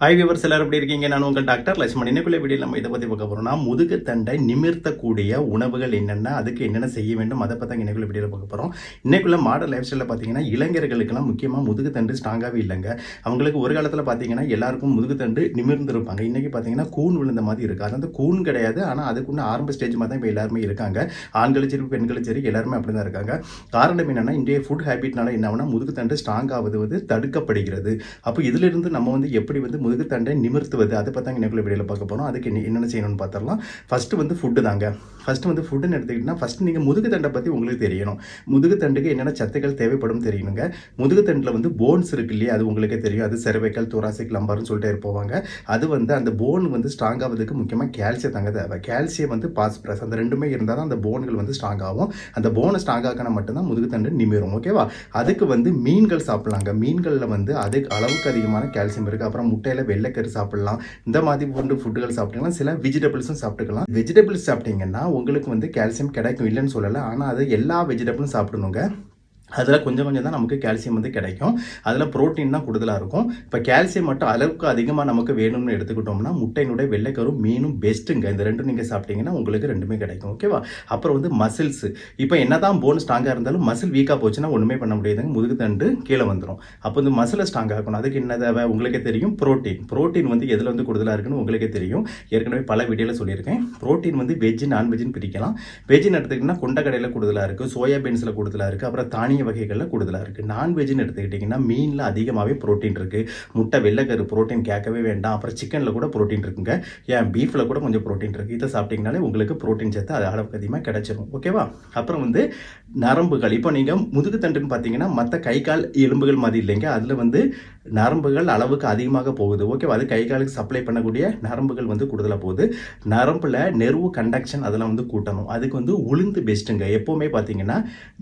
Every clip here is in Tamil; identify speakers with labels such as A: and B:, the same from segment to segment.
A: ஹாய் விவர் எல்லாரும் எப்படி இருக்கீங்க? நான் உங்கள் டாக்டர் லட்சுமண். இன்னைக்குள்ள வீடியோ நம்ம இதை பற்றி பார்க்க போகிறோம்னா முதுகு தண்டை நிமிர்த்தக்கூடிய உணவுகள் என்னென்ன அதுக்கு என்னென்ன செய்ய வேண்டும் அதை பற்றி இன்னைக்குள்ள வீடியோவில் பார்க்க போகிறோம் இன்னைக்குள்ள மாடல் லைஃப் ஸ்டைலில் பார்த்தீங்கன்னா இளைஞர்களுக்கெல்லாம் முக்கியமாக முதுகு தண்டு ஸ்ட்ராங்காகவே இல்லைங்க. அவங்களுக்கு ஒரு காலத்தில் பார்த்தீங்கன்னா எல்லாருக்கும் முதுகு தண்டு நிமிர்ந்திருப்பாங்க. இன்றைக்கி பார்த்தீங்கன்னா கூன் விழுந்த மாதிரி இருக்குது அது வந்து கூன் கிடையாது. ஆனால் அதுக்குன்னு ஆரம்ப ஸ்டேஜ் மாதிரி தான் இப்போ எல்லாருமே இருக்காங்க. ஆண்களும் சரி பெண்களும் சரி எல்லாருமே அப்படி தான் இருக்காங்க. காரணம் என்னன்னா இன்றைய ஃபுட் ஹேபிட்னால என்ன ஆகுனா முதுகு தண்டு ஸ்ட்ராங் ஆவது வந்து தடுக்கப்படுகிறது. அப்போ இதிலிருந்து நம்ம வந்து எப்படி வந்து முதுகுத்தண்டை நிமிர்த்துவது. அதை பார்த்தாங்க தான் இன்னைக்குள்ள வீடியோவில் பார்க்க போகிறோம் அதுக்கு என்னென்ன செய்யணும்னு பார்த்துடலாம். ஃபஸ்ட்டு வந்து ஃபுட்டு தாங்க. ஃபஸ்ட்டு வந்து ஃபுட்டுன்னு எடுத்துக்கிட்டிங்கன்னா ஃபஸ்ட்டு நீங்கள் முதுகுத்தண்டை பற்றி உங்களுக்கு தெரியணும். முதுகுத்தண்டுக்கு என்னென்ன சத்துக்கள் தேவைப்படும் தெரியணுங்க. முதுகுத்தண்டில் வந்து போன்ஸ் இருக்கு இல்லையா? அது உங்களுக்கே தெரியும். அது செரவைக்கல் துராசிக் லம்பார்னு சொல்லிட்டு போவாங்க. அது வந்து அந்த போன் வந்து ஸ்ட்ராங் ஆகிறதுக்கு முக்கியமாக கால்சியம் தாங்க தேவை. கால்சியம் வந்து பாஸ்பரஸ் அந்த ரெண்டுமே இருந்தால் தான் அந்த போன்கள் வந்து ஸ்ட்ராங் ஆகும். அந்த போனை ஸ்ட்ராங் ஆக்கினா மட்டும்தான் முதுகுத்தண்டு நிமிரும். ஓகேவா அதுக்கு வந்து மீன்கள் சாப்பிடலாங்க. மீன்களில் வந்து அது அளவுக்கு அதிகமான கால்சியம் இருக்குது அப்புறம் முட்டையில் வெள்ளைக்கரு சாப்பிடலாம். இந்த மாதிரி போன்ற ஃபுட்டுகள் சாப்பிட்டீங்கன்னா சில வெஜிடபிள்ஸும் சாப்பிட்டுக்கலாம். வெஜிடபிள்ஸ் சாப்பிட்டீங்கன்னா உங்களுக்கு வந்து கால்சியம் கிடைக்கும் இல்லைன்னு சொல்லலை. ஆனால் அது எல்லா வெஜிடபிளும் சாப்பிடணுங்க. அதில் கொஞ்சம் கொஞ்சம் தான் நமக்கு கால்சியம் வந்து கிடைக்கும். அதில் புரோட்டீன் தான் கூடுதலாக இருக்கும். இப்போ கால்சியம் மட்டும் அளவுக்கு அதிகமாக நமக்கு வேணும்னு எடுத்துக்கிட்டோம்னா முட்டையினுடைய வெள்ளைக்கரும் மீனும் பெஸ்ட்டுங்க இந்த ரெண்டும் நீங்கள் சாப்பிட்டீங்கன்னா உங்களுக்கு ரெண்டுமே கிடைக்கும். ஓகேவா அப்புறம் வந்து மசில்ஸ் இப்போ என்ன தான் போன் ஸ்ட்ராங்காக இருந்தாலும் மசில் வீக்காக போச்சுன்னா ஒன்றுமே பண்ண முடியாதுங்க. முதுகு தண்டு கீழே வந்துடும் அப்போ இந்த மசிலை ஸ்ட்ராங்காக இருக்கணும் அதுக்கு என்ன தேவை? உங்களுக்கே தெரியும். புரோட்டீன் புரோட்டீன் வந்து எதில் வந்து கூடுதலாக இருக்குன்னு உங்களுக்கே தெரியும். ஏற்கனவே பல வீடியோவில் சொல்லியிருக்கேன். புரோட்டீன் வந்து வெஜ் நான்வெஜ்னு பிரிக்கலாம். வெஜ்னு எடுத்துக்கிட்டிங்கன்னா கொண்டக்கடையில் கூடுதலாக இருக்குது சோயாபீன்ஸில் கூடுதலாக இருக்குது அப்புறம் தானிய வகைகளில் கூடுதலாக இருக்குது நான்வெஜ்னு எடுத்துக்கிட்டிங்கன்னா மீனில் அதிகமாகவே ப்ரோட்டீன் இருக்குது முட்டை வெள்ளைக்கரு புரோட்டீன் கேட்கவே வேண்டாம். அப்புறம் சிக்கனில் கூட புரோட்டீன் இருக்குங்க. ஏன் பீஃபில் கூட கொஞ்சம் ப்ரோட்டீன் இருக்குது இதை சாப்பிட்டிங்கனாலே உங்களுக்கு புரோட்டீன் சத்து அது அளவுக்கு அதிகமாக கிடச்சிரும். ஓகேவா அப்புறம் வந்து நரம்புகள். இப்போ நீங்கள் முதுகு தண்டுன்னு பார்த்தீங்கன்னா மற்ற கை கால் எலும்புகள் மாதிரி இல்லைங்க. அதில் வந்து நரம்புகள் அளவுக்கு அதிகமாக போகுது. ஓகேவா அது கை காலுக்கு சப்ளை பண்ணக்கூடிய நரம்புகள் வந்து கூடுதலாக போகுது. நரம்பில் நெருவு கண்டக்ஷன் அதெல்லாம் வந்து கூட்டணும். அதுக்கு வந்து உளுந்து பெஸ்ட்டுங்க எப்போவுமே பார்த்தீங்கன்னா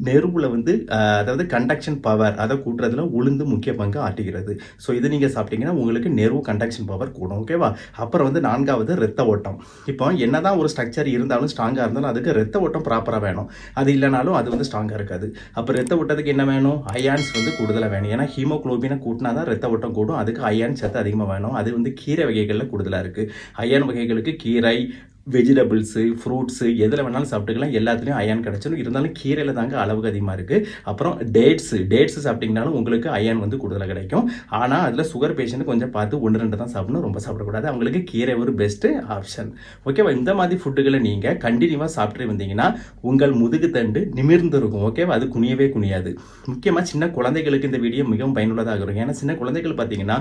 A: நெருவில் வந்து அதாவது கண்டக்ஷன் பவர் அதை கூட்டுறதுல உளுந்து முக்கிய பங்கு ஆட்டுகிறது. ஸோ இது நீங்கள் சாப்பிட்டீங்கன்னா உங்களுக்கு நெருவு கண்டக்ஷன் பவர் கூடும். ஓகேவா அப்புறம் வந்து நான்காவது ரத்த ஓட்டம். இப்போ என்னதான் ஒரு ஸ்ட்ரக்சர் இருந்தாலும் ஸ்ட்ராங்காக இருந்தாலும் அதுக்கு ரத்த ஓட்டம் ப்ராப்பராக வேணும். அது இல்லைனாலும் அது வந்து ஸ்ட்ராங்காக இருக்காது. அப்போ ரத்த ஓட்டத்துக்கு என்ன வேணும்? அயான்ஸ் வந்து கூடுதலாக வேணும். ஏன்னா ஹீமோக்ளோபினை கூட்டினா தான் ரத்த ஓட்டம் கூடும். அதுக்கு அயன் சத்து அதிகமாக வேணும். அது வந்து கீரை வகைகளில் கூடுதலாக இருக்குது அயன் வகைகளுக்கு கீரை வெஜிடபிள்ஸு ஃப்ரூட்ஸு எதில் வேணாலும் சாப்பிட்டுக்கலாம். எல்லாத்துலேயும் அயன் கிடச்சிடும் இருந்தாலும் கீரையில் தாங்க அளவுக்கு அதிகமாக இருக்குது அப்புறம் டேட்ஸு டேட்ஸு சாப்பிட்டிங்கனாலும் உங்களுக்கு அயன் வந்து கூடுதலாக கிடைக்கும். ஆனால் அதில் சுகர் பேஷண்ட்டு கொஞ்சம் பார்த்து ஒன்று ரெண்டு தான் சாப்பிடணும். ரொம்ப சாப்பிடக்கூடாது. அவங்களுக்கு கீரை ஒரு பெஸ்ட்டு ஆப்ஷன் ஓகேவா இந்த மாதிரி ஃபுட்டுகளை நீங்கள் கண்டினியூவாக சாப்பிட்டு வந்தீங்கன்னா உங்கள் முதுகு தண்டு நிமிர்ந்து இருக்கும். ஓகேவா அது குனியவே குனியாது. முக்கியமாக சின்ன குழந்தைகளுக்கு இந்த வீடியோ மிகவும் பயனுள்ளதாக இருக்கும். ஏன்னா சின்ன குழந்தைகள் பார்த்தீங்கன்னா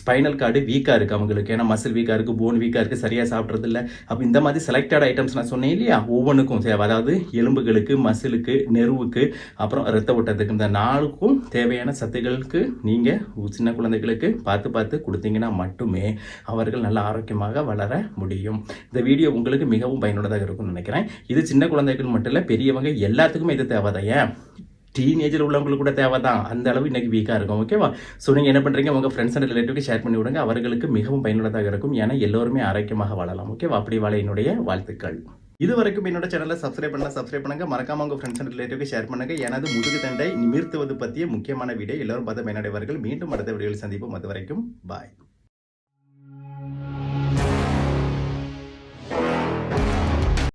A: ஸ்பைனல் கார்டு வீக்காக இருக்குது அவங்களுக்கு. ஏன்னா மசில் வீக்காக இருக்குது போன் வீக்காக இருக்குது சரியாக சாப்பிட்றதில்ல. அப்போ இந்த மாதிரி செலக்டட் ஐட்டம்ஸ் நான் சொன்னேன் இல்லையா? ஒவ்வொன்றுக்கும் தேவை. அதாவது எலும்புகளுக்கு மசிலுக்கு நெருவுக்கு அப்புறம் ரத்த ஓட்டத்துக்கு இந்த நாளுக்கும் தேவையான சத்துக்களுக்கு நீங்கள் சின்ன குழந்தைகளுக்கு பார்த்து பார்த்து கொடுத்தீங்கன்னா மட்டுமே அவர்கள் நல்ல ஆரோக்கியமாக வளர முடியும். இந்த வீடியோ உங்களுக்கு மிகவும் பயனுள்ளதாக இருக்கும்னு நினைக்கிறேன். இது சின்ன குழந்தைகள் மட்டும் இல்லை பெரியவங்க எல்லாத்துக்குமே இது தேவைதான். ஏன்? டீனேஜில் உள்ளவங்களுக்கு கூட தேவை தான் அந்த அளவு இன்னைக்கு வீக்காக இருக்கும். ஓகேவா ஸோ நீங்கள் என்ன பண்ணுறீங்க உங்கள் ஃப்ரெண்ட்ஸ் அண்ட் ரிலேட்டிவ்க்கு ஷேர் பண்ணி விடுங்க. அவர்களுக்கு மிகவும் பயனுள்ளதாக இருக்கும். ஏன்னா எல்லோருமே ஆரோக்கியமாக வாழலாம். ஓகேவா அப்படி வாழ என்னுடைய வாழ்த்துக்கள். இது வரைக்கும் என்னோட சேனலை சப்ஸ்கிரைப் பண்ணலாம் சப்ஸ்கிரைப் பண்ணுங்க. மறக்காம உங்க ஃப்ரெண்ட்ஸ் அண்ட் ரிலேட்டிவ்க்கு ஷேர் பண்ணுங்க. எனது முதுகு தண்டை நிமிர்த்துவது பற்றிய முக்கியமான வீடியோ எல்லாரும் பார்த்து பயனடைவார்கள். மீண்டும் அடுத்த வீடியோவில் சந்திப்போம். அது வரைக்கும் பாய்